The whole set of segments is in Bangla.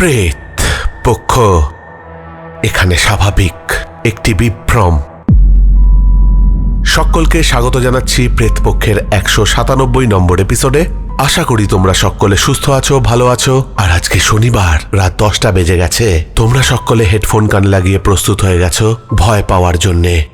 প্রেত পক্ষ। এখানে স্বাভাবিক একটি বিভ্রম। সকলকে স্বাগত জানাচ্ছি প্রেতপক্ষের একশো সাতানব্বই নম্বর এপিসোডে আশা করি তোমরা সকলে সুস্থ আছো, ভালো আছো। আর আজকে শনিবার, রাত দশটা বেজে গেছে। তোমরা সকলে হেডফোন কান লাগিয়ে প্রস্তুত হয়ে গেছো ভয় পাওয়ার জন্যে।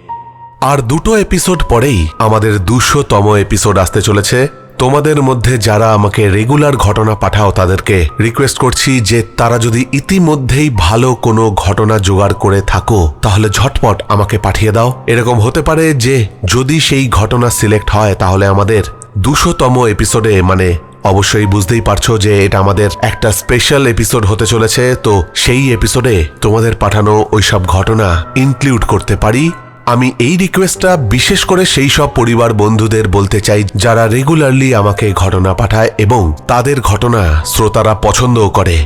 আর দুটো এপিসোড পরেই আমাদের দুশোতম এপিসোড আসতে চলেছে। তোমাদের মধ্যে যারা আমাকে রেগুলার ঘটনা পাঠাও তাদেরকে রিকোয়েস্ট করছি যে তারা যদি ইতিমধ্যেই ভালো কোনো ঘটনা জোগাড় করে থাকো, তাহলে ঝটপট আমাকে পাঠিয়ে দাও। এরকম হতে পারে যে যদি সেই ঘটনা সিলেক্ট হয়, তাহলে আমাদের দুশোতম এপিসোডে মানে অবশ্যই বুঝতেই পারছ যে এটা আমাদের একটা স্পেশাল এপিসোড হতে চলেছে। তো সেই এপিসোডে তোমাদের পাঠানো ওইসব ঘটনা ইনক্লুড করতে পারি। আমি এই রিকোয়েস্টটা বিশেষ করে সেই সব পরিবার বন্ধুদের বলতে চাই, যারা রেগুলারলি আমাকে ঘটনা পাঠায় এবং তাদের ঘটনা শ্রোতারা পছন্দও করে।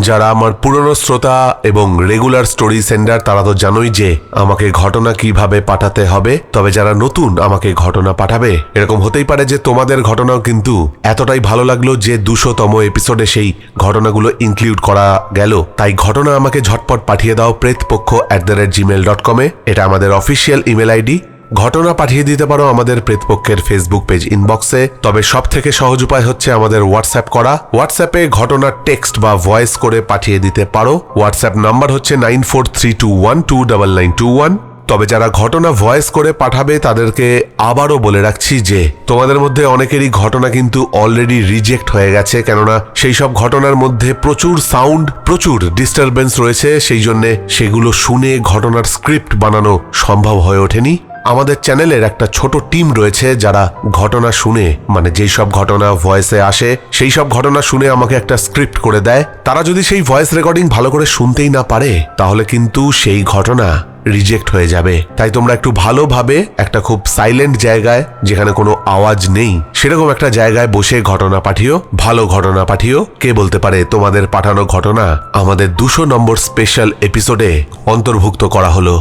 যারা আমার পুরনো শ্রোতা এবং রেগুলার স্টোরি সেন্ডার তারা তো জানোই যে আমাকে ঘটনা কীভাবে পাঠাতে হবে। তবে যারা নতুন আমাকে ঘটনা পাঠাবে, এরকম হতেই পারে যে তোমাদের ঘটনাও কিন্তু এতটাই ভালো লাগল যে দুশোতম এপিসোডে সেই ঘটনাগুলো ইনক্লুড করা গেল। তাই ঘটনা আমাকে ঝটপট পাঠিয়ে দাও Pretapaksha at the rate Gmail dot কমে এটা আমাদের অফিসিয়াল ইমেল আইডি ঘটনা পাঠিয়ে দিতে পারো আমাদের প্রেতপক্ষের ফেসবুক পেজ ইনবক্সে তবে সব থেকে সহজ উপায় হচ্ছে আমাদের হোয়াটসঅ্যাপ করা। হোয়াটসঅ্যাপে ঘটনা টেক্সট বা ভয়েস করে পাঠিয়ে দিতে পারো। হোয়াটসঅ্যাপ নাম্বার হচ্ছে nine four three two one two double nine two one তবে যারা ঘটনা ভয়েস করে পাঠাবে, তাদেরকে আবারও বলে রাখছি যে, তোমাদের মধ্যে অনেকেরই ঘটনা কিন্তু অলরেডি রিজেক্ট হয়ে গেছে। কেননা সেই সব ঘটনার মধ্যে প্রচুর সাউন্ড প্রচুর ডিস্টারবেন্স রয়েছে। সেই জন্যে সেগুলো শুনে ঘটনার স্ক্রিপ্ট বানানো সম্ভব হয়ে ওঠেনি। আমাদের চ্যানেলের একটা ছোট টিম রয়েছে যারা ঘটনা শুনে মানে যেই সব ঘটনা ভয়েসে আসে, সেই সব ঘটনা শুনে আমাকে একটা স্ক্রিপ্ট করে দেয়। তারা যদি সেই ভয়েস রেকর্ডিং ভালো করে শুনতেই না পারে, তাহলে কিন্তু সেই ঘটনা রিজেক্ট হয়ে যাবে। তাই তোমরা একটু ভালোভাবে একটা খুব সাইলেন্ট জায়গায়, যেখানে কোনো আওয়াজ নেই, সেরকম একটা জায়গায় বসে ঘটনা পাঠিও, ভালো ঘটনা পাঠিও। কে বলতে পারে তোমাদের পাঠানো ঘটনা আমাদের দুশো নম্বর স্পেশাল এপিসোডে অন্তর্ভুক্ত করা হলো।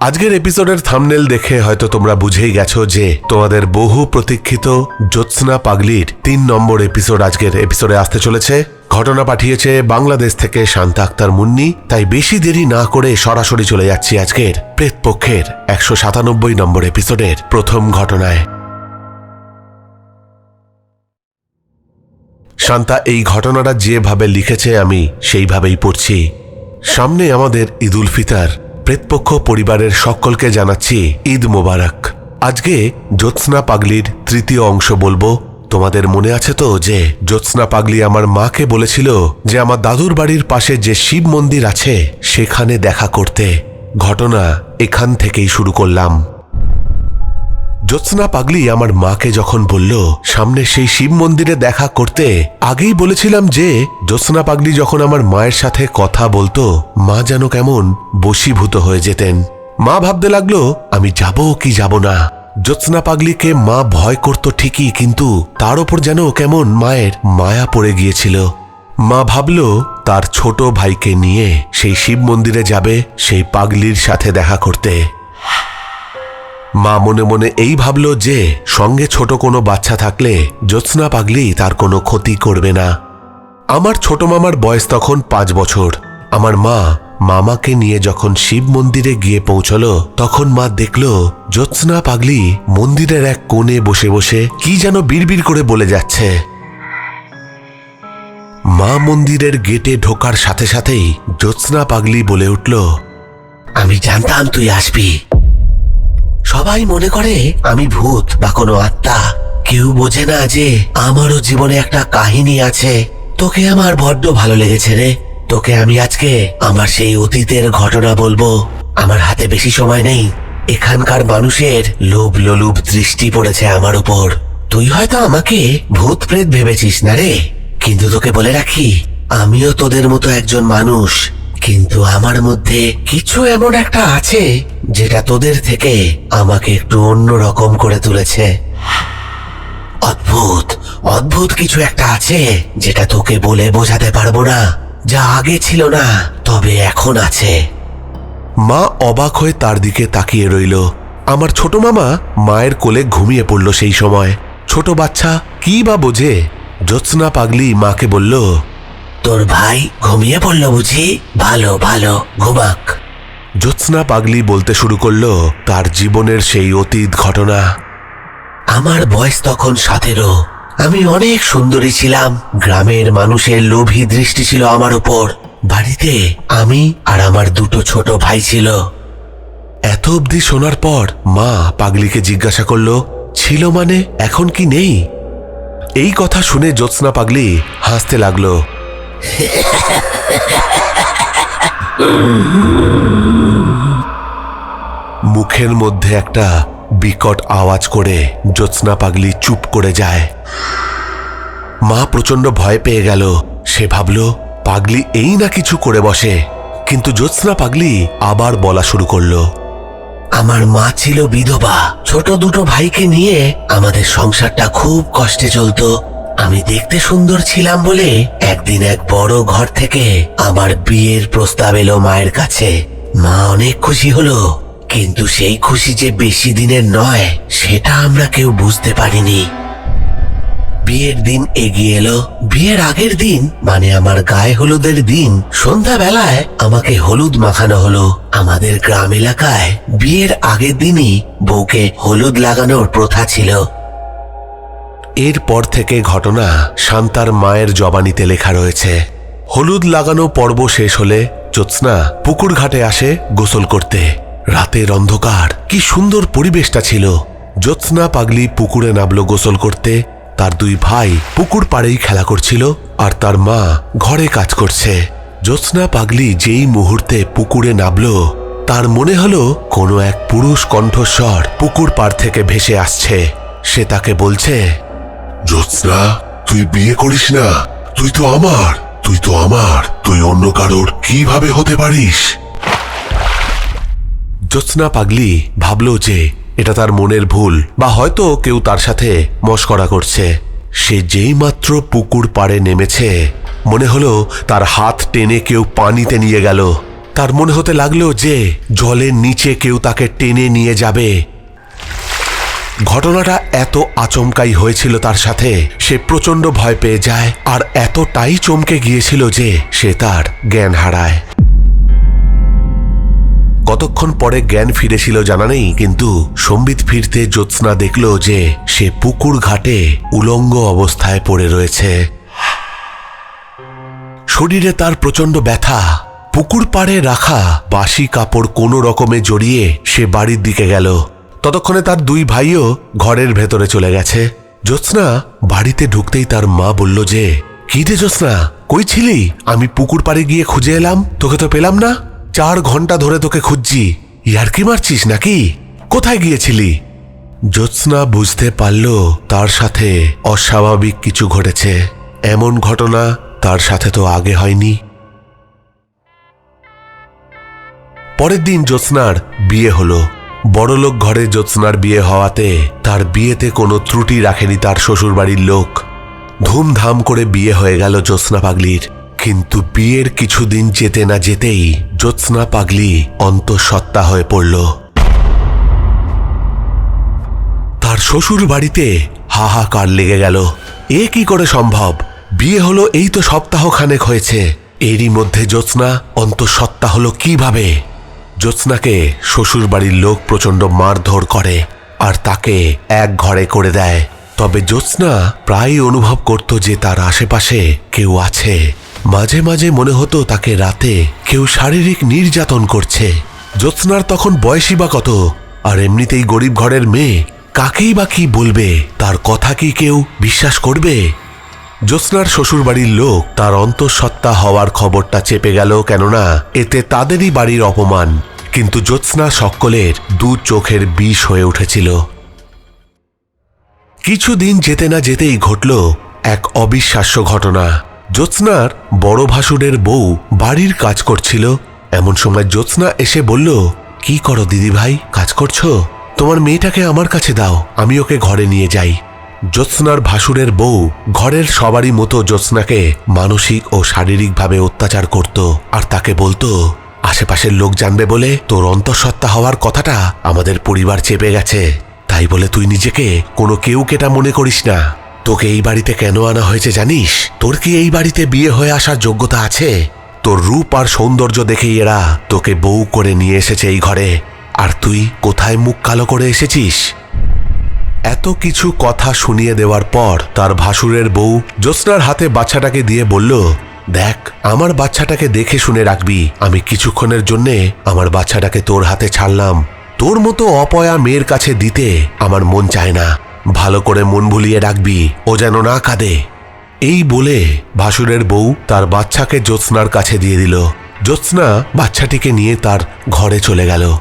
আজকের এপিসোডের থামনেল দেখে হয়তো তোমরা বুঝেই গেছো যে তোমাদের বহু প্রতীক্ষিত জ্যোৎস্না পাগলির তিন নম্বর এপিসোড আজকের এপিসোডে আসতে চলেছে। ঘটনা পাঠিয়েছে বাংলাদেশ থেকে শান্তা আক্তার মুন্নি। তাই বেশি দেরি না করে সরাসরি চলে যাচ্ছি আজকের প্রেতপক্ষের একশো সাতানব্বই নম্বর এপিসোডের প্রথম ঘটনায়। শান্তা, এই ঘটনাটা যেভাবে লিখেছে আমি সেইভাবেই পড়ছি। সামনে আমাদের ঈদুল ফিতর। প্রেতপক্ষ পরিবারের সকলকে জানাচ্ছি ঈদ মোবারক। আজকে জ্যোৎস্না পাগলির তৃতীয় অংশ বলব। তোমাদের মনে আছে তো যে জ্যোৎস্না পাগলি আমার মাকে বলেছিল যে আমার দাদুর বাড়ির পাশে যে শিব মন্দির আছে, সেখানে দেখা করতে। ঘটনা এখান থেকেই শুরু করলাম। জ্যোৎস্না পাগলি আমার মাকে যখন বলল, সামনে সেই শিব মন্দিরে দেখা করতে, আগেই বলেছিলাম যে, জ্যোৎস্না পাগলি যখন আমার মায়ের সাথে কথা বলতো, মা যেন কেমন বশীভূত হয়ে যেতেন। মা ভাবতে লাগল, আমি যাব কি যাব না? জ্যোৎস্না পাগলিকে মা ভয় করত ঠিকই, কিন্তু তার ওপর যেন কেমন মায়ের মায়া পড়ে গিয়েছিল। মা ভাবল, তার ছোট ভাইকে নিয়ে সেই শিব মন্দিরে যাবে, সেই পাগলির সাথে দেখা করতে। মা মনে মনে এই ভাবল যে, সঙ্গে ছোট কোনো বাচ্চা থাকলে জ্যোৎস্না পাগলি তার কোনো ক্ষতি করবে না। আমার ছোট মামার বয়স তখন পাঁচ বছর। আমার মা মামাকে নিয়ে যখন শিব মন্দিরে গিয়ে পৌঁছল, তখন মা দেখল জ্যোৎস্না পাগলি মন্দিরের এক কোণে বসে বসে কি যেন বিড়বিড় করে বলে যাচ্ছে। মা মন্দিরের গেটে ঢোকার সাথে সাথেই জ্যোৎস্না পাগলি বলে উঠল, আমি জানতাম তুই আসবি। সবাই মনে করে আমি ভূত বা কোনো আত্মা। কেউ বোঝে না যে আমারও জীবনে একটা কাহিনী আছে। তোকে আমার বড্ড ভালো লেগেছে রে। তোকে আমি আজকে আমার সেই অতীতের ঘটনা বলব। আমার হাতে বেশি সময় নেই। এখানকার মানুষের লোভ লোলুপ দৃষ্টি পড়েছে আমার উপর। তুই হয়তো আমাকে ভূত প্রেত ভেবেছিস না রে। কিন্তু তোকে বলে রাখি, আমিও তোদের মতো একজন মানুষ। কিন্তু আমার মধ্যে কিছু এমন একটা আছে যেটা তোদের থেকে আমাকে একটু অন্য রকম করে তুলেছে। অদ্ভুত অদ্ভুত কিছু একটা আছে যেটা তোকে বলে বোঝাতে পারব না। যা আগে ছিল না, তবে এখন আছে। মা অবাক হয়ে তার দিকে তাকিয়ে রইল। আমার ছোট মামা মায়ের কোলে ঘুমিয়ে পড়ল সেই সময়। ছোট বাচ্চা কি বা বোঝে? জ্যোৎস্না পাগলি মাকে বলল তোর ভাই ঘুমিয়ে পড়ল বুঝি? ভালো ভালো ঘুমাক। জ্যোৎস্না পাগলি বলতে শুরু করল তার জীবনের সেই অতীত ঘটনা। আমার বয়স তখন সতেরো। আমি অনেক সুন্দরী ছিলাম। গ্রামের মানুষের লোভী দৃষ্টি ছিল আমার উপর। বাড়িতে আমি আর আমার দুটো ছোট ভাই ছিল। এত অবধি শোনার পর মা পাগলিকে জিজ্ঞাসা করল ছিল মানে এখন কি নেই? এই কথা শুনে জ্যোৎস্না পাগলি হাসতে লাগল। মুখের মধ্যে একটা বিকট আওয়াজ করে জ্যোৎস্না পাগলি চুপ করে যায়। মা প্রচণ্ড ভয় পেয়ে গেল। সে ভাবল, পাগলি এই না কিছু করে বসে। কিন্তু জ্যোৎস্না পাগলি আবার বলা শুরু করল, আমার মা ছিল বিধবা। ছোট দুটো ভাইকে নিয়ে আমাদের সংসারটা খুব কষ্টে চলতো। আমি দেখতে সুন্দর ছিলাম বলে একদিন এক বড় ঘর থেকে আমার বিয়ের প্রস্তাব এলো মায়ের কাছে। মা অনেক খুশি হলো, কিন্তু সেই খুশি যে বেশি দিনের নয়, সেটা আমরা কেউ বুঝতে পারিনি। বিয়ের দিন এগিয়ে এলো। বিয়ের আগের দিন মানে আমার গায়ে হলুদের দিন, সন্ধ্যাবেলায় আমাকে হলুদ মাখানো হলো। আমাদের গ্রাম এলাকায় বিয়ের আগের দিনই বউকে হলুদ লাগানোর প্রথা ছিল। এরপর থেকে ঘটনা শান্তার মায়ের জবানিতে লেখা রয়েছে। হলুদ লাগানো পর্ব শেষ হলে জ্যোৎস্না পুকুর ঘাটে আসে গোসল করতে। রাতের অন্ধকার, কি সুন্দর পরিবেশটা ছিল। জ্যোৎস্না পাগলি পুকুরে নামলো গোসল করতে। তার দুই ভাই পুকুর পাড়েই খেলা করছিল আর তার মা ঘরে কাজ করছে। জ্যোৎস্না পাগলি যেই মুহূর্তে পুকুরে নামলো, তার মনে হলো কোনো এক পুরুষ কণ্ঠস্বর পুকুর পাড় থেকে ভেসে আসছে। সে তাকে বলছে জ্যোৎস্না, তুই বিয়ে করিস না। তুই তো আমার, তুই তো আমার, তুই অন্য কারোর কীভাবে হতে পারিস? জ্যোৎস্না পাগলি ভাবল যে এটা তার মনের ভুল, বা হয়তো কেউ তার সাথে মস্করা করছে। সে যেই মাত্র পুকুর পাড়ে নেমেছে, মনে হলো তার হাত টেনে কেউ পানিতে নিয়ে গেল। তার মনে হতে লাগল যে জলের নিচে কেউ তাকে টেনে নিয়ে যাবে। ঘটনাটা এত আচমকাই হয়েছিল তার সাথে, সে প্রচণ্ড ভয় পেয়ে যায় আর এতটাই চমকে গিয়েছিল যে সে তার জ্ঞান হারায়। কতক্ষণ পরে জ্ঞান ফিরেছিল জানা নেই, কিন্তু সম্বিত ফিরতে জ্যোৎস্না দেখল যে সে পুকুর ঘাটে উলঙ্গ অবস্থায় পড়ে রয়েছে। শরীরে তার প্রচণ্ড ব্যথা, পুকুর পাড়ে রাখা বাসি কাপড় কোনো রকমে জড়িয়ে সে বাড়ির দিকে গেল। ততক্ষণে তার দুই ভাইও ঘরের ভেতরে চলে গেছে। জ্যোৎস্না বাড়িতে ঢুকতেই তার মা বলল যে, কি রে জ্যোৎস্না, কই ছিলি? আমি পুকুর পাড়ে গিয়ে খুঁজে এলাম। তোকে তো পেলাম না। চার ঘণ্টা ধরে তোকে খুঁজছি। ইয়ার্কি মারছিস নাকি? কোথায় গিয়েছিলি? জ্যোৎস্না বুঝতে পারল তার সাথে অস্বাভাবিক কিছু ঘটেছে। এমন ঘটনা তার সাথে তো আগে হয়নি। পরের দিন জ্যোৎস্নার বিয়ে হলো। বড়লোক ঘরে জ্যোৎস্নার বিয়ে হওয়াতে তার বিয়েতে কোনো ত্রুটি রাখেনি তার শ্বশুরবাড়ির লোক। ধুমধাম করে বিয়ে হয়ে গেল জ্যোৎস্না পাগলির। কিন্তু বিয়ের কিছুদিন যেতে না যেতেই জ্যোৎস্না পাগলি অন্তঃসত্ত্বা হয়ে পড়ল। তার শ্বশুর বাড়িতে হাহাকার লেগে গেল। এ কি করে সম্ভব? বিয়ে হলো এই তো সপ্তাহ খানেক হয়েছে। এরই মধ্যে জ্যোৎস্না অন্তঃসত্ত্বা হলো কীভাবে? জ্যোৎস্নাকে শ্বশুর বাড়ির লোক প্রচণ্ড মারধর করে আর তাকে এক ঘরে করে দেয়। তবে জ্যোৎস্না প্রায়ই অনুভব করত যে তার আশেপাশে কেউ আছে। মাঝে মাঝে মনে হতো তাকে রাতে কেউ শারীরিক নির্যাতন করছে। জ্যোৎস্নার তখন বয়সী বা কত, আর এমনিতেই গরিব ঘরের মেয়ে কাকেই বা কি বলবে, তার কথা কি কেউ বিশ্বাস করবে? জ্যোৎস্নার শ্বশুরবাড়ির লোক তার অন্তঃসত্ত্বা হওয়ার খবরটা চেপে গেল কেননা এতে তাদেরই বাড়ির অপমান। কিন্তু জ্যোৎস্না সকলের দু চোখের বিষ হয়ে উঠেছিল। কিছুদিন যেতে না যেতেই ঘটল এক অবিশ্বাস্য ঘটনা। জ্যোৎস্নার বড় ভাসুরের বউ বাড়ির কাজ করছিল। এমন সময় জ্যোৎস্না এসে বলল, কি করো দিদি ভাই কাজ করছ? তোমার মেয়েটাকে আমার কাছে দাও, আমি ওকে ঘরে নিয়ে যাই। জ্যোৎস্নার ভাসুরের বউ ঘরের সবারই মতো জ্যোৎস্নাকে মানসিক ও শারীরিকভাবে অত্যাচার করত আর তাকে বলতো, আশেপাশের লোক জানবে বলে তোর অন্তঃসত্ত্বা হওয়ার কথাটা আমাদের পরিবার চেপে গেছে। তাই বলে তুই নিজেকে কোনো কেউ কেটা মনে করিস না। তোকে এই বাড়িতে কেন আনা হয়েছে জানিস? তোর কি এই বাড়িতে বিয়ে হয়ে আসার যোগ্যতা আছে? তোর রূপ আর সৌন্দর্য দেখেই এরা তোকে বউ করে নিয়ে এসেছে এই ঘরে। আর তুই কোথায় মুখ কালো করে এসেছিস? এত কিছু কথা শুনিয়ে দেওয়ার পর তার ভাসুরের বউ জ্যোৎস্নার হাতে বাচ্চাটাকে দিয়ে বলল, দেখ, আমার বাচ্চাটাকে দেখে শুনে রাখবি। আমি কিছুক্ষণের জন্যে আমার বাচ্চাটাকে তোর হাতে ছাড়লাম। তোর মতো অপয়া মেয়ের কাছে দিতে আমার মন চায় না। ভালো করে মন ভুলিয়ে রাখবি। ও যেন না কাঁদে। এই বলে ভাসুরের বউ তার বাচ্চাকে জ্যোৎস্নার কাছে দিয়ে দিল। জ্যোৎস্না বাচ্চাটিকে নিয়ে তার ঘরে চলে গেল।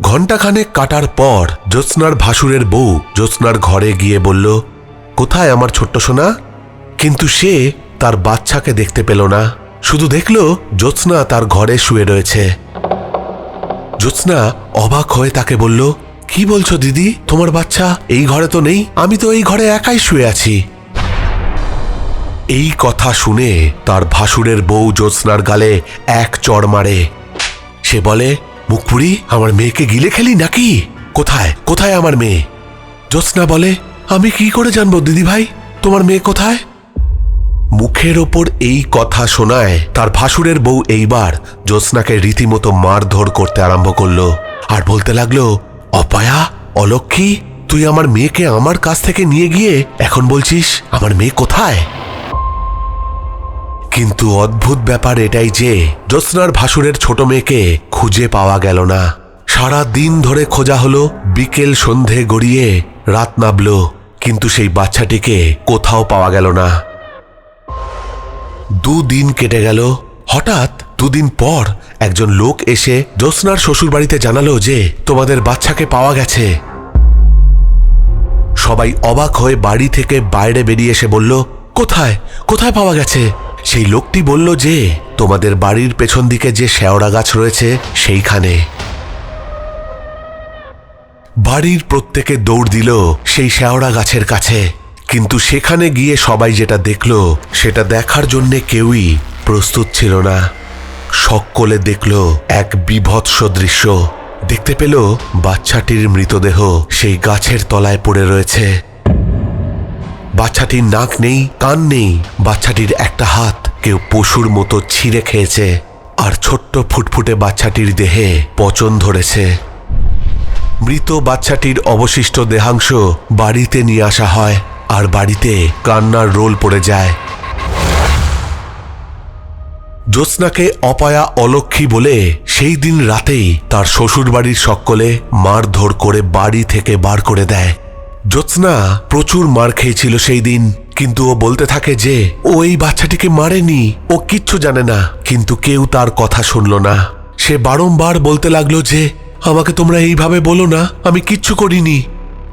ঘণ্টাখানেক কাটার পর জ্যোৎস্নার ভাসুরের বউ জ্যোৎস্নার ঘরে গিয়ে বলল, কোথায় আমার ছোট্ট সোনা? কিন্তু সে তার বাচ্চাকে দেখতে পেল না। শুধু দেখল জ্যোৎস্না তার ঘরে শুয়ে রয়েছে। জ্যোৎস্না অবাক হয়ে তাকে বলল, কি বলছো দিদি? তোমার বাচ্চা এই ঘরে তো নেই। আমি তো এই ঘরে একাই শুয়ে আছি। এই কথা শুনে তার ভাসুরের বউ জ্যোৎস্নার গালে এক চড় মারে। সে বলে মুখপুরি আমার মেয়েকে গিলে খেলি নাকি? কোথায়? কোথায় আমার মেয়ে? জ্যোৎস্না বলে, আমি কি করে জানব দিদি ভাই তোমার মেয়ে কোথায়? মুখের ওপর এই কথা শোনায় তার ভাসুরের বউ এইবার জ্যোৎস্নাকে রীতিমতো মারধর করতে আরম্ভ করল। আর বলতে লাগল, অপায়া, অলক্ষী, তুই আমার মেয়েকে আমার কাছ থেকে নিয়ে গিয়ে এখন বলছিস আমার মেয়ে কোথায়? কিন্তু অদ্ভুত ব্যাপার এটাই যে, জ্যোৎস্নার ভাসুরের ছোট মেয়েকে খুঁজে পাওয়া গেল না। সারা দিন ধরে খোঁজা হলো, বিকেল সন্ধে গড়িয়ে রাত নামল, কিন্তু সেই বাচ্চাটিকে কোথাও পাওয়া গেল না। দুদিন কেটে গেল, হঠাৎ দুদিন পর একজন লোক এসে জ্যোৎস্নার শ্বশুর বাড়িতে জানালো যে, তোমাদের বাচ্চাকে পাওয়া গেছে। সবাই অবাক হয়ে বাড়ি থেকে বাইরে বেরিয়ে এসে বলল, কোথায়? কোথায় পাওয়া গেছে? সেই লোকটি বলল যে, তোমাদের বাড়ির পেছন দিকে যে শেওড়া গাছ রয়েছে, সেইখানে। বাড়ির প্রত্যেকে দৌড় দিল সেই শেওড়া গাছের কাছে। কিন্তু সেখানে গিয়ে সবাই যেটা দেখল, সেটা দেখার জন্যে কেউই প্রস্তুত ছিল না। সকলে দেখল এক বিভৎস দৃশ্য। দেখতে পেল বাচ্চাটির মৃতদেহ সেই গাছের তলায় পড়ে রয়েছে। বাচ্চাটির নাক নেই, কান নেই, বাচ্চাটির একটা হাত কেউ পশুর মতো ছিঁড়ে খেয়েছে, আর ছোট্ট ফুটফুটে বাচ্চাটির দেহে পচন ধরেছে। মৃত বাচ্চাটির অবশিষ্ট দেহাংশ বাড়িতে নিয়ে আসা হয়, আর বাড়িতে কান্নার রোল পড়ে যায়। জ্যোৎস্নাকে অপায়া অলক্ষী বলে সেই দিন রাতেই তার শ্বশুরবাড়ির সকলে মারধর করে বাড়ি থেকে বার করে দেয়। জ্যোৎস্না প্রচুর মার খেয়েছিল সেই দিন, কিন্তু ও বলতে থাকে যে, ও এই বাচ্চাটিকে মারেনি, ও কিচ্ছু জানে না, কিন্তু কেউ তার কথা শুনল না। সে বারংবার বলতে লাগল যে, আমাকে তোমরা এইভাবে বলো না, আমি কিচ্ছু করিনি।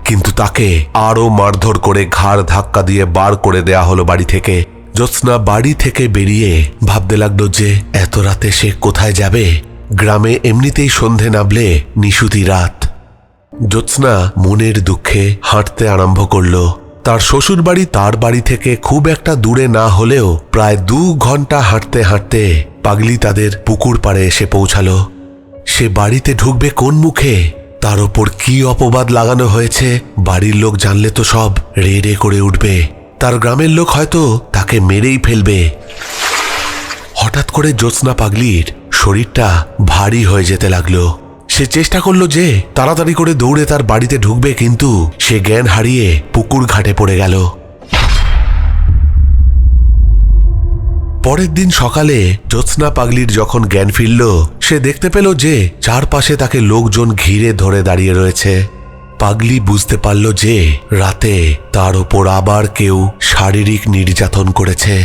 কিন্তু তাকে আরও মারধর করে ঘাড় ধাক্কা দিয়ে বার করে দেয়া হলো বাড়ি থেকে। জ্যোৎস্না বাড়ি থেকে বেরিয়ে ভাবতে লাগল যে, এত রাতে সে কোথায় যাবে? গ্রামে এমনিতেই সন্ধে নামলে নিশুতি রাত। জ্যোৎস্না মনের দুঃখে হাঁটতে আরম্ভ করল। তার শ্বশুরবাড়ি তার বাড়ি থেকে খুব একটা দূরে না হলেও প্রায় দু ঘণ্টা হাঁটতে হাঁটতে পাগলি তাদের পুকুর পাড়ে এসে পৌঁছালো। সে বাড়িতে ঢুকবে কোন মুখে? তার ওপর কি অপবাদ লাগানো হয়েছে? বাড়ির লোক জানলে তো সব রে রে করে উঠবে। তার গ্রামের লোক হয়তো তাকে মেরেই ফেলবে। হঠাৎ করে জ্যোৎস্না পাগলির শরীরটা ভারী হয়ে যেতে লাগল। সে চেষ্টা করল যে তাড়াতাড়ি করে দৌড়ে তার বাড়িতে ঢুকবে, কিন্তু সে জ্ঞান হারিয়ে পুকুর ঘাটে পড়ে গেল। পরের দিন সকালে জ্যোৎস্না পাগলির যখন জ্ঞান ফিরল, সে দেখতে পেল যে চারপাশে তাকে লোকজন ঘিরে ধরে দাঁড়িয়ে রয়েছে। পাগলি বুঝতে পারল যে রাতে তার ওপর আবার কেউ শারীরিক নির্যাতন করেছে।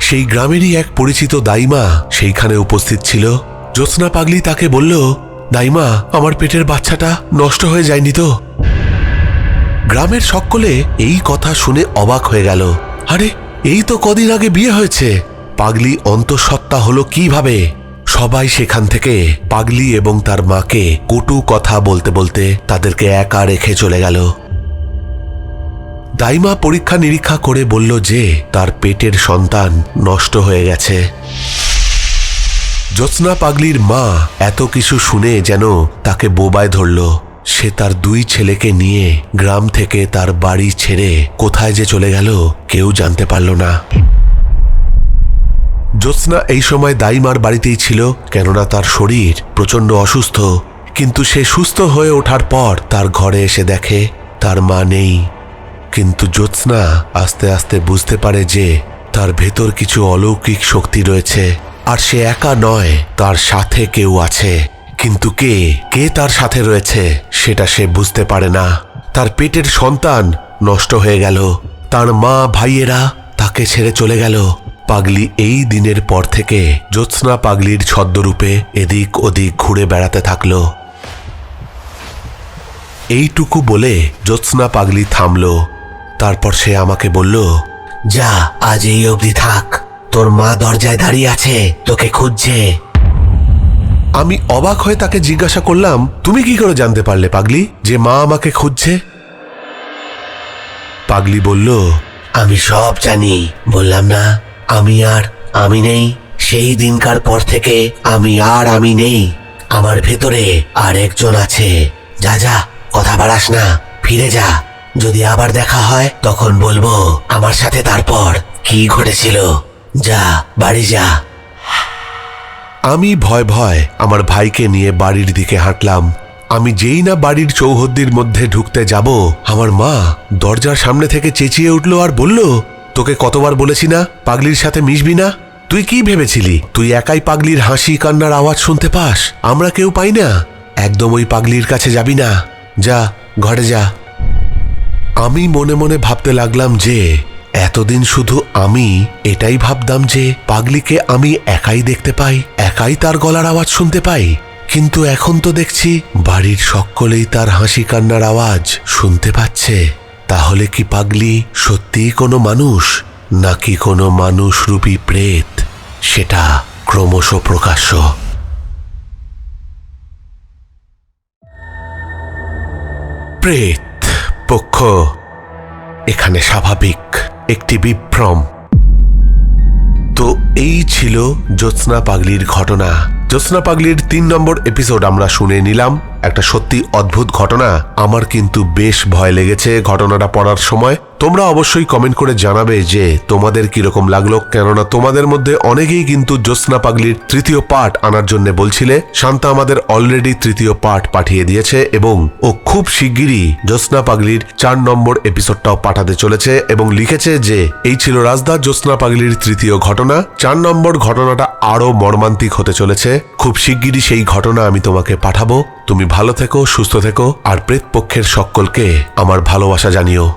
সেই গ্রামেরই এক পরিচিত দাইমা সেইখানে উপস্থিত ছিল। জ্যোৎস্না পাগলি তাকে বলল, দাইমা, আমার পেটের বাচ্চাটা নষ্ট হয়ে যায়নি তো? গ্রামের সকলে এই কথা শুনে অবাক হয়ে গেল। আরে, এই তো কদিন আগে বিয়ে হয়েছে। পাগলি অন্তঃসত্ত্বা হলো কীভাবে? সবাই সেখান থেকে পাগলি এবং তার মাকে কটু কথা বলতে বলতে তাদেরকে একা রেখে চলে গেল। দাইমা পরীক্ষা নিরীক্ষা করে বলল যে, তার পেটের সন্তান নষ্ট হয়ে গেছে। জ্যোৎস্না পাগলির মা এত কিছু শুনে যেন তাকে বোবায় ধরল। সে তার দুই ছেলেকে নিয়ে গ্রাম থেকে তার বাড়ি ছেড়ে কোথায় যে চলে গেল কেউ জানতে পারল না। জ্যোৎস্না এই সময় দাইমার বাড়িতেই ছিল, কেননা তার শরীর প্রচণ্ড অসুস্থ। কিন্তু সে সুস্থ হয়ে ওঠার পর তার ঘরে এসে দেখে তার মা নেই। কিন্তু জ্যোৎস্না আস্তে আস্তে বুঝতে পারে যে তার ভেতর কিছু অলৌকিক শক্তি রয়েছে। আর সে একা নয়, তার সাথে কেউ আছে। কিন্তু কে? কে তার সাথে রয়েছে? সেটা সে বুঝতে পারে না। তার পেটের সন্তান নষ্ট হয়ে গেল। তার মা ভাইয়েরা তাকে ছেড়ে চলে গেল। পাগলি এই দিনের পর থেকে জ্যোৎস্না পাগলির ছদ্মরূপে এদিক ওদিক ঘুরে বেড়াতে থাকল। এইটুকু বলে জ্যোৎস্না পাগলি থামল। তারপর সে আমাকে বলল, যা, আজ এই অবধি থাক। তোর মা দরজায় দাঁড়িয়ে আছে তোকে খুঁজছে। আমি অবাক হয়ে তাকে জিজ্ঞাসা করলাম তুমি কি করে জানতে পারলে পাগলি যে মা আমাকে খুঁজছে? পাগলি বলল আমি সব জানি। বললাম না আমি আর আমি নেই। সেই দিনকার পর থেকে আমি আর আমি নেই। আমার ভেতরে আর একজন আছে। যা যা কথা বাড়াস না ফিরে যা। যদি আবার দেখা হয় তখন বলব আমার সাথে তারপর কি ঘটেছিল? যা, বাড়ি যা। আমি ভয় ভয় আমার ভাইকে নিয়ে বাড়ির দিকে হাঁটলাম। আমি যেই না বাড়ির চৌহদ্দির মধ্যে ঢুকতে যাব, আমার মা দরজার সামনে থেকে চেঁচিয়ে উঠল আর বলল, তোকে কতবার বলেছি না পাগলির সাথে মিশবি না? তুই কি ভেবেছিলি? তুই একাই পাগলির হাসি কান্নার আওয়াজ শুনতে পাস? আমরা কেউ পাই না। একদম ওই পাগলির কাছে যাবি না। যা, ঘরে যা। আমি মনে মনে ভাবতে লাগলাম যে এতদিন শুধু আমি এটাই ভাবতাম যে পাগলিকে আমি একাই দেখতে পাই, একাই তার গলার আওয়াজ শুনতে পাই। কিন্তু এখন তো দেখছি বাড়ির সকলেই তার হাসি কান্নার আওয়াজ শুনতে পাচ্ছে। তাহলে কি পাগলি সত্যিই কোনো মানুষ, নাকি কোনো মানুষরূপী প্রেত? সেটা ক্রমশ প্রকাশ্য। প্রেত, পক্ষ এখানে স্বাভাবিক একটি বিভ্রম। তো এই ছিল জ্যোৎস্না পাগলির ঘটনা। জ্যোৎস্না পাগলির তিন নম্বর এপিসোড আমরা শুনে নিলাম। একটা সত্যি অদ্ভুত ঘটনা। আমার কিন্তু বেশ ভয় লেগেছে ঘটনাটা পড়ার সময়। তোমরা অবশ্যই কমেন্ট করে জানাবে যে তোমাদের কীরকম লাগল। কেননা তোমাদের মধ্যে অনেকেই কিন্তু জ্যোৎস্না পাগলির তৃতীয় পার্ট আনার জন্য বলছিলে। শান্তা আমাদের অলরেডি তৃতীয় পার্ট পাঠিয়ে দিয়েছে এবং ও খুব শিগগিরই জ্যোৎস্না পাগলির চার নম্বর এপিসোডটাও পাঠাতে চলেছে এবং লিখেছে যে, এই ছিল রাজদা জ্যোৎস্না পাগলির তৃতীয় ঘটনা। চার নম্বর ঘটনাটা আরও মর্মান্তিক হতে চলেছে। খুব শিগগিরই সেই ঘটনা আমি তোমাকে পাঠাবো। তুমি ভালো থেকো, সুস্থ থেকো, আর প্রেতপক্ষের সকলকে আমার ভালোবাসা জানিও।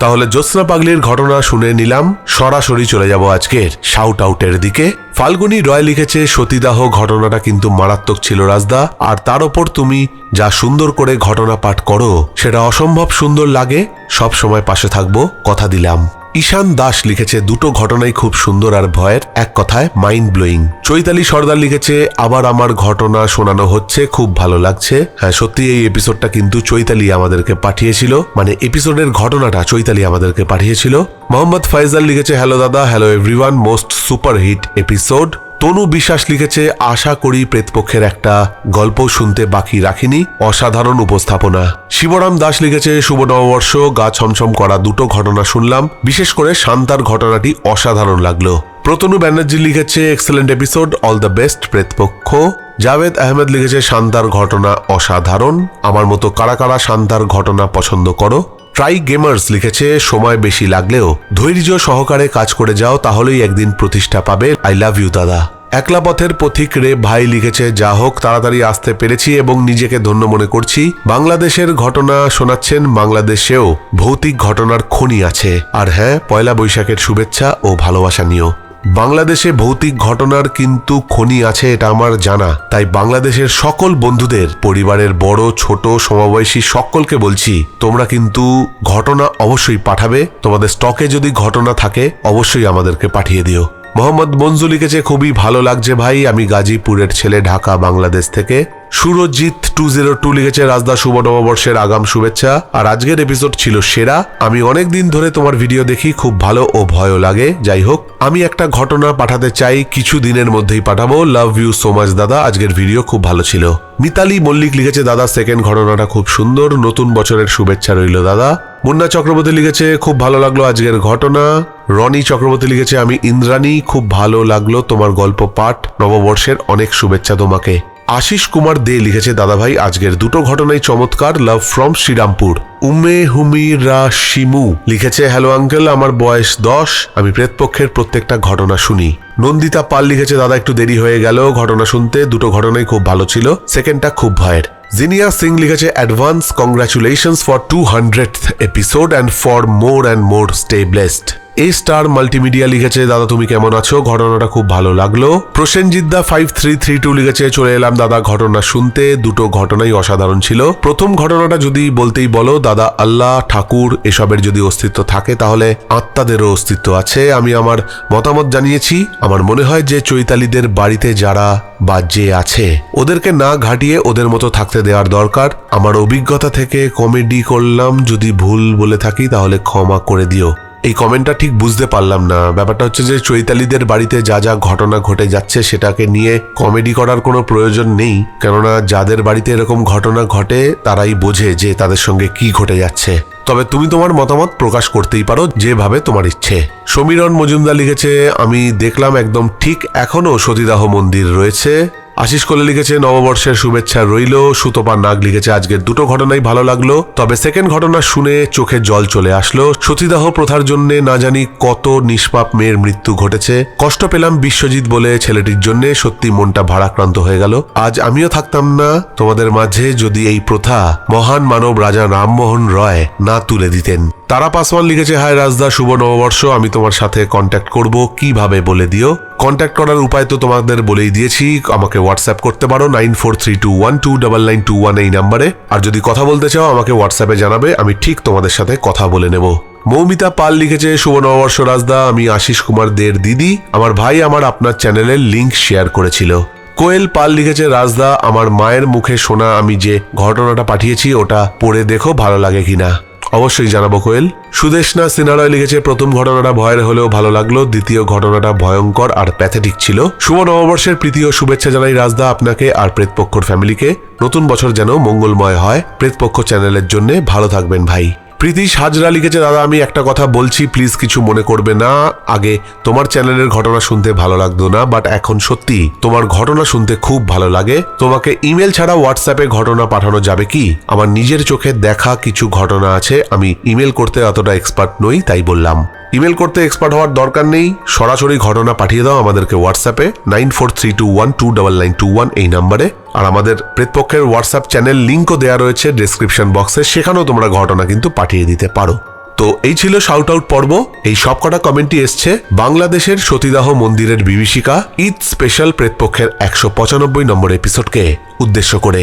তাহলে জ্যোৎস্না পাগলির ঘটনা শুনে নিলাম। সরাসরি চলে যাব আজকের শাউট আউটের দিকে। ফাল্গুনি রয় লিখেছে, সতীদাহ ঘটনাটা কিন্তু মারাত্মক ছিল রাজদা। আর তার ওপর তুমি যা সুন্দর করে ঘটনা পাঠ করো, সেটা অসম্ভব সুন্দর লাগে। সব সময় পাশে থাকব, কথা দিলাম। ঈশান দাস লিখেছে, দুটো ঘটনাই খুব সুন্দর আর ভয়ের। এক কথায় মাইন্ড ব্লোয়িং চৈতালি সর্দার লিখেছে, আবার আমার ঘটনা শোনানো হচ্ছে, খুব ভালো লাগছে। হ্যাঁ সত্যি এই এপিসোডটা কিন্তু চৈতালি আমাদেরকে পাঠিয়েছিল। মানে এপিসোডের ঘটনাটা চৈতালি আমাদেরকে পাঠিয়েছিল। মোহাম্মদ ফাইজাল লিখেছে, হ্যালো দাদা, hello everyone, most super hit episode. Tanu Biswas লিখেছে, আশা করি প্রেতপক্ষের একটা গল্প শুনতে বাকি রাখিনি। অসাধারণ উপস্থাপনা। শিবরাম দাস লিখেছে, শুভ নববর্ষ, গা ছমছম করা দুটো ঘটনা শুনলাম। বিশেষ করে শান্তার ঘটনাটি অসাধারণ লাগল। প্রতনু ব্যানার্জি লিখেছে, excellent episode, all the best, Pretapaksha. Javed Ahmed লিখেছে, শান্তার ঘটনা অসাধারণ। আমার মতো কারা কারা শান্তার ঘটনা পছন্দ করো ট্রাই গেমার্স লিখেছে, সময় বেশি লাগলেও ধৈর্য সহকারে কাজ করে যাও, তাহলেই একদিন প্রতিষ্ঠা পাবে। আই লাভ ইউ দাদা। একলা পথের পথিক রে ভাই লিখেছে, যা হোক, তাড়াতাড়ি আসতে পেরেছি এবং নিজেকে ধন্য মনে করছি। বাংলাদেশের ঘটনা শোনাচ্ছেন, বাংলাদেশেও ভৌতিক ঘটনার খনি আছে। আর হ্যাঁ পয়লা বৈশাখের শুভেচ্ছা ও ভালোবাসা নিও। বাংলাদেশে ভৌতিক ঘটনার কিন্তু খনি আছে, এটা আমার জানা। তাই বাংলাদেশের সকল বন্ধুদের, পরিবারের বড়, ছোট, সমবয়সী সকলকে বলছি, তোমরা কিন্তু ঘটনা অবশ্যই পাঠাবে। তোমাদের স্টকে যদি ঘটনা থাকে, অবশ্যই আমাদেরকে পাঠিয়ে দিও। মোহাম্মদ মঞ্জু লিখেছে, খুবই ভালো লাগছে ভাই, আমি গাজীপুরের ছেলে, ঢাকা, বাংলাদেশ থেকে। সুরজিৎ টু জিরো টু লিখেছে রাজদা শুভ নববর্ষের আগাম শুভেচ্ছা। আর আজকের এপিসোড ছিল সেরা। আমি অনেক দিন ধরে তোমার ভিডিও দেখি, খুব ভালো ও ভয়ও লাগে। যাই হোক, আমি একটা ঘটনা পাঠাতে চাই, কিছু দিনের মধ্যেই পাঠাবো। লাভ ইউ সো মাচ দাদা। আজকের ভিডিও খুব ভালো ছিল। মিতালি মল্লিক লিখেছে, দাদা সেকেন্ড ঘটনাটা খুব সুন্দর। নতুন বছরের শুভেচ্ছা রইল, দাদা। মুন্না চক্রবর্তী লিখেছে, খুব ভালো লাগল আজকের ঘটনা। রনি চক্রবর্তী লিখেছে, আমি ইন্দ্রাণী, খুব ভালো লাগল তোমার গল্প পাঠ। নববর্ষের অনেক শুভেচ্ছা তোমাকে। আশিস কুমার দে লিখেছে, দাদাভাই, আজকের দুটো ঘটনাই চমৎকার। Love from Serampore. উমে হুমি রা শিমু লিখেছে, হ্যালো আঙ্কেল, আমার বয়স দশ। আমি প্রেতপক্ষের প্রত্যেকটা ঘটনা শুনি। নন্দিতা পাল লিখেছে, দাদা, একটু দেরি হয়ে গেল। ঘটনা শুনতে। দুটো ঘটনাই খুব ভালো ছিল। সেকেন্ডটা খুব ভয়ের। জিনিয়া সিং লিখেছে advance congratulations for two hundred episode and for more and more stay blessed এই স্টার মাল্টিমিডিয়া লিখেছে, দাদা, তুমি কেমন আছো? ঘটনাটা খুব ভালো লাগল। Prosenjit da five three three two লিখেছে, চলে এলাম, দাদা, ঘটনা শুনতে। দুটো ঘটনাই অসাধারণ ছিল। প্রথম ঘটনাটা যদি বলতেই বলো, দাদা, আল্লাহ, ঠাকুর, এসবের যদি অস্তিত্ব থাকে, তাহলে আত্মাদেরও অস্তিত্ব আছে। আমি আমার মতামত জানিয়েছি। আমার মনে হয় যে চৈতালিদের বাড়িতে যারা বা যে আছে, ওদেরকে না ঘাটিয়ে ওদের মতো থাকতে দেওয়ার দরকার। আমার অভিজ্ঞতা থেকে কমেডি করলাম, যদি ভুল বলে থাকি তাহলে ক্ষমা করে দিও। এই কমেন্টটা ঠিক বুঝতে পারলাম না। ব্যাপারটা হচ্ছে যে চৈতালিদের বাড়িতে যা যা ঘটনা ঘটে যাচ্ছে সেটাকে নিয়ে কমেডি করার কোনো প্রয়োজন নেই। কেননা যাদের বাড়িতে এরকম ঘটনা ঘটে, তারাই বোঝে যে তাদের সঙ্গে কি ঘটে যাচ্ছে। তবে তুমি তোমার মতামত প্রকাশ করতেই পারো যেভাবে তোমার ইচ্ছে। সমীরণ মজুমদার লিখেছে, আমি দেখলাম একদম ঠিক এখনও সতীদাহ মন্দির রয়েছে। আশিস কোলে লিখেছে, নববর্ষের শুভেচ্ছা রইল। সুতপা নাগ লিখেছে, আজকের দুটো ঘটনাই ভালো লাগল। তবে সেকেন্ড ঘটনা শুনে চোখে জল চলে আসলো। সতীদাহ প্রথার জন্য না জানি কত নিষ্পাপ মেয়ের মৃত্যু ঘটেছে। কষ্ট পেলাম বিশ্বজিৎ বলে ছেলেটির জন্য। সত্যি মনটা ভারাক্রান্ত হয়ে গেল। আজ আমিও থাকতাম না। তোমাদের মাঝে যদি এই প্রথা মহান মানব রাজা রামমোহন রয় না তুলে দিতেন। তারা পাসওয়ান লিখেছে, হায় রাজদা, শুভ নববর্ষ, আমি তোমার সাথে কন্ট্যাক্ট করব। কীভাবে বলে দিও? কন্ট্যাক্ট করার উপায় তো তোমাদের বলেই দিয়েছি। আমাকে হোয়াটসঅ্যাপ করতে পারো nine four three two one two double nine two one এই নাম্বারে। আর যদি কথা বলতে চাও, আমাকে হোয়াটসঅ্যাপে জানাবে, আমি ঠিক তোমাদের সাথে কথা বলে নেব। মৌমিতা পাল লিখেছে, শুভ নববর্ষ রাজদা, আমি আশিস কুমার দের দিদি। আমার ভাই আমার আপনার চ্যানেলের লিংক শেয়ার করেছিল। কোয়েল পাল লিখেছে, রাজদা, আমার মায়ের মুখে শোনা আমি যে ঘটনাটা পাঠিয়েছি, ওটা পড়ে দেখো, ভালো লাগে কিনা। অবশ্যই জানাব, কোয়েল। সুদেশনা সিনারয় লিখেছে, প্রথম ঘটনাটা ভয়ের হলেও ভালো লাগল, দ্বিতীয় ঘটনাটা ভয়ঙ্কর আর প্যাথেটিক ছিল। শুভ নববর্ষের প্রীতি ও শুভেচ্ছা জানাই রাজদা আপনাকে আর প্রেতপক্ষর ফ্যামিলিকে। নতুন বছর যেন মঙ্গলময় হয়। প্রেতপক্ষ চ্যানেলের জন্য ভালো থাকবেন ভাই। প্রীতি হাজরা লিখেছে, দাদা, আমি একটা কথা বলছি প্লিজ কিছু মনে করবে না। আগে তোমার চ্যানেলের ঘটনা শুনতে ভালো লাগতো না বাট এখন সত্যি তোমার ঘটনা শুনতে খুব ভালো লাগে। তোমাকে ইমেল ছাড়া হোয়াটসঅ্যাপে ঘটনা পাঠানো যাবে কি? আমার নিজের চোখে দেখা কিছু ঘটনা আছে, আমি ইমেল করতে অতটা এক্সপার্ট নই, তাই বললাম। ইমেল করতে এক্সপার্ট হওয়ার দরকার নেই। সরাসরি ঘটনা পাঠিয়ে দাও আমাদেরকে হোয়াটসঅ্যাপে nine four three two one two double nine two one এই নাম্বারে আর আমাদের প্রেতপক্ষের হোয়াটসঅ্যাপ চ্যানেল লিঙ্কও দেওয়া রয়েছে ডেসক্রিপশন বক্সে সেখানেও তোমরা ঘটনা কিন্তু পাঠিয়ে দিতে পারো। তো এই ছিল শাউট আউট পর্ব। এই সবকটা কমেন্টই এসছে। বাংলাদেশের সতীদাহ মন্দিরের বিভীষিকা ঈদ স্পেশাল প্রেতপক্ষের একশো পঁচানব্বই নম্বর এপিসোডকে উদ্দেশ্য করে।